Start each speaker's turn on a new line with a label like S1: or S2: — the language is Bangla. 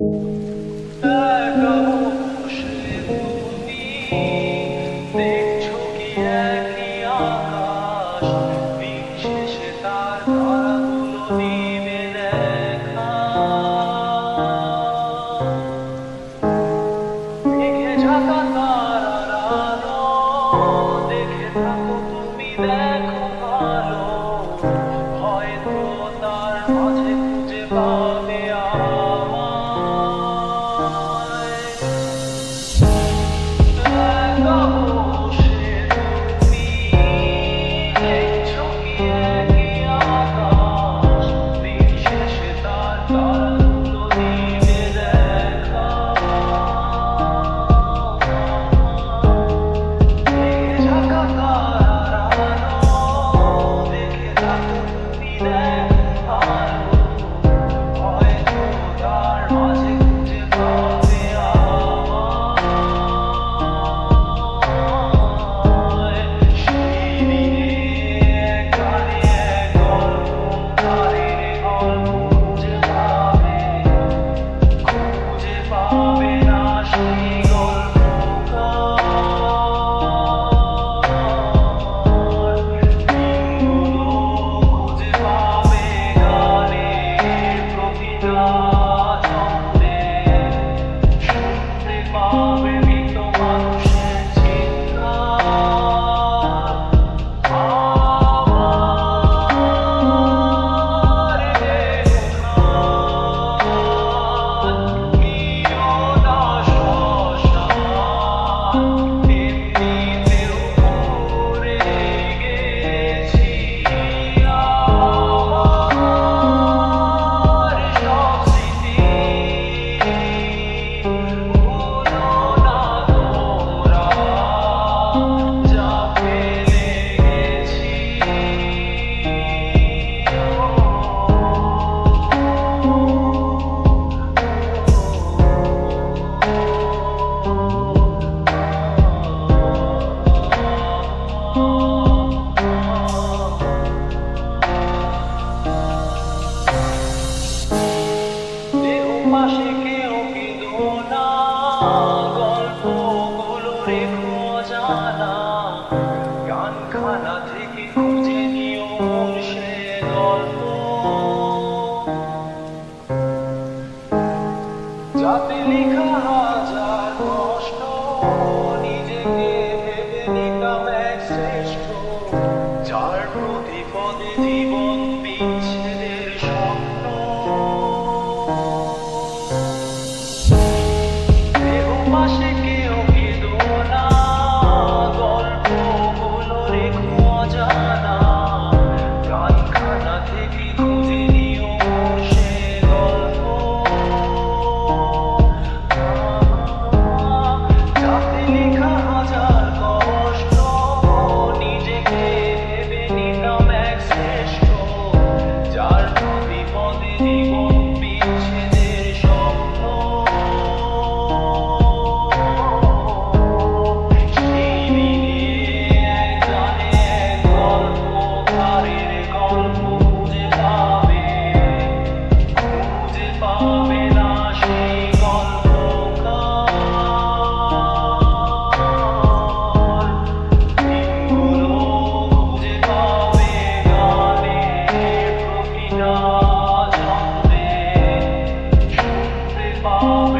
S1: thank you পাশে কেউ কিন্তু না গল্পগুলো রেখো জানা গানখানা থেকে খুঁজে নিও সে গল্প। যাতে লেখা fall.